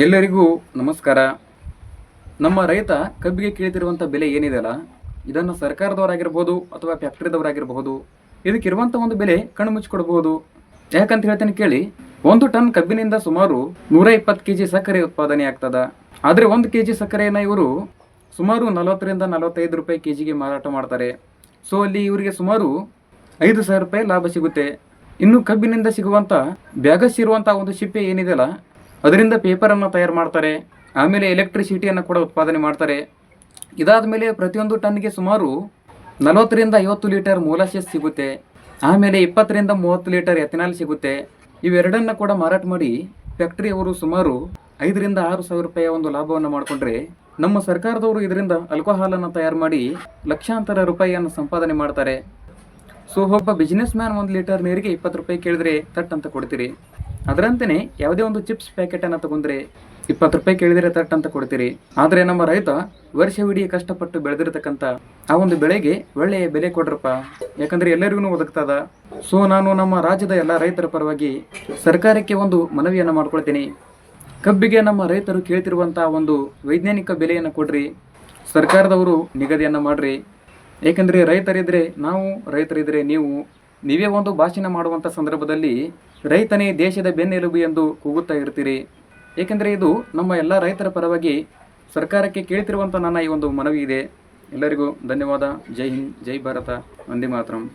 ಎಲ್ಲರಿಗೂ ನಮಸ್ಕಾರ. ನಮ್ಮ ರೈತ ಕಬ್ಬಿಗೆ ಕೇಳ್ತಿರುವಂಥ ಬೆಲೆ ಏನಿದೆಯಲ್ಲ ಇದನ್ನು ಸರ್ಕಾರದವರಾಗಿರ್ಬೋದು ಅಥವಾ ಫ್ಯಾಕ್ಟ್ರಿದವರಾಗಿರಬಹುದು ಇದಕ್ಕಿರುವಂಥ ಒಂದು ಬೆಲೆ ಕಣ್ಣು ಮುಚ್ಚಿಕೊಡ್ಬೋದು ಯಾಕಂತ ಹೇಳ್ತೇನೆ ಕೇಳಿ, ಒಂದು ಟನ್ ಕಬ್ಬಿನಿಂದ ಸುಮಾರು ನೂರ ಇಪ್ಪತ್ತು ಕೆ ಜಿ ಸಕ್ಕರೆ ಉತ್ಪಾದನೆ ಆಗ್ತದ. ಆದರೆ ಒಂದು ಕೆ ಜಿ ಸಕ್ಕರೆಯನ್ನು ಇವರು ಸುಮಾರು ನಲವತ್ತರಿಂದ ನಲವತ್ತೈದು ರೂಪಾಯಿ ಕೆ ಜಿಗೆ ಮಾರಾಟ ಮಾಡ್ತಾರೆ. ಸೊ ಅಲ್ಲಿ ಇವರಿಗೆ ಸುಮಾರು ಐದು ಸಾವಿರ ರೂಪಾಯಿ ಲಾಭ ಸಿಗುತ್ತೆ. ಇನ್ನು ಕಬ್ಬಿನಿಂದ ಸಿಗುವಂಥ ಬ್ಯಾಗಸ್ ಇರುವಂಥ ಒಂದು ಸಿಪ್ಪೆ ಏನಿದೆಯಲ್ಲ ಅದರಿಂದ ಪೇಪರನ್ನು ತಯಾರು ಮಾಡ್ತಾರೆ, ಆಮೇಲೆ ಎಲೆಕ್ಟ್ರಿಸಿಟಿಯನ್ನು ಕೂಡ ಉತ್ಪಾದನೆ ಮಾಡ್ತಾರೆ. ಇದಾದ ಮೇಲೆ ಪ್ರತಿಯೊಂದು ಟನ್ಗೆ ಸುಮಾರು ನಲವತ್ತರಿಂದ ಐವತ್ತು ಲೀಟರ್ ಮೊಲಾಸಿಸ್ ಸಿಗುತ್ತೆ. ಆಮೇಲೆ ಇಪ್ಪತ್ತರಿಂದ ಮೂವತ್ತು ಲೀಟರ್ ಎಥೆನಾಲ್ ಸಿಗುತ್ತೆ. ಇವೆರಡನ್ನು ಕೂಡ ಮಾರಾಟ ಮಾಡಿ ಫ್ಯಾಕ್ಟರಿಯವರು ಸುಮಾರು ಐದರಿಂದ ಆರು ಸಾವಿರ ರೂಪಾಯಿಯ ಒಂದು ಲಾಭವನ್ನು ಮಾಡಿಕೊಂಡ್ರೆ ನಮ್ಮ ಸರ್ಕಾರದವರು ಇದರಿಂದ ಅಲ್ಕೋಹಾಲನ್ನು ತಯಾರು ಮಾಡಿ ಲಕ್ಷಾಂತರ ರೂಪಾಯಿಯನ್ನು ಸಂಪಾದನೆ ಮಾಡ್ತಾರೆ. ಸೊ ಒಬ್ಬ ಬಿಸ್ನೆಸ್ ಮ್ಯಾನ್ ಒಂದು ಲೀಟರ್ ನೀರಿಗೆ ಇಪ್ಪತ್ತು ರೂಪಾಯಿ ಕೇಳಿದ್ರೆ ತಟ್ ಅಂತ ಕೊಡ್ತೀರಿ. ಅದರಂತೆಯೇ ಯಾವುದೇ ಒಂದು ಚಿಪ್ಸ್ ಪ್ಯಾಕೆಟನ್ನು ತಗೊಂಡ್ರೆ ಇಪ್ಪತ್ತು ರೂಪಾಯಿ ಕೇಳಿದರೆ ತಟ್ ಅಂತ ಕೊಡ್ತೀರಿ. ಆದರೆ ನಮ್ಮ ರೈತ ವರ್ಷವಿಡೀ ಕಷ್ಟಪಟ್ಟು ಬೆಳೆದಿರತಕ್ಕಂಥ ಆ ಒಂದು ಬೆಳೆಗೆ ಒಳ್ಳೆಯ ಬೆಲೆ ಕೊಡ್ರಪ್ಪ. ಯಾಕಂದ್ರೆ ಎಲ್ಲರಿಗೂ ಒದಗ್ತದ. ಸೊ ನಾನು ನಮ್ಮ ರಾಜ್ಯದ ಎಲ್ಲ ರೈತರ ಪರವಾಗಿ ಸರ್ಕಾರಕ್ಕೆ ಒಂದು ಮನವಿಯನ್ನು ಮಾಡ್ಕೊಳ್ತೀನಿ. ಕಬ್ಬಿಗೆ ನಮ್ಮ ರೈತರು ಕೇಳ್ತಿರುವಂಥ ಒಂದು ವೈಜ್ಞಾನಿಕ ಬೆಲೆಯನ್ನು ಕೊಡ್ರಿ. ಸರ್ಕಾರದವರು ನಿಗದಿಯನ್ನು ಮಾಡ್ರಿ. ಏಕೆಂದರೆ ರೈತರಿದ್ದರೆ ನಾವು ರೈತರಿದ್ದರೆ ನೀವು. ನೀವೇ ಒಂದು ಭಾಷಣ ಮಾಡುವಂಥ ಸಂದರ್ಭದಲ್ಲಿ ರೈತನೇ ದೇಶದ ಬೆನ್ನೆಲುಬು ಎಂದು ಕೂಗುತ್ತಾ ಇರ್ತೀರಿ. ಏಕೆಂದರೆ ಇದು ನಮ್ಮ ಎಲ್ಲ ರೈತರ ಪರವಾಗಿ ಸರ್ಕಾರಕ್ಕೆ ಕೇಳ್ತಿರುವಂಥ ನನ್ನ ಈ ಒಂದು ಮನವಿ ಇದೆ. ಎಲ್ಲರಿಗೂ ಧನ್ಯವಾದ. ಜೈ ಹಿಂದ್, ಜೈ ಭಾರತ. ವಂದೇ ಮಾತರಂ.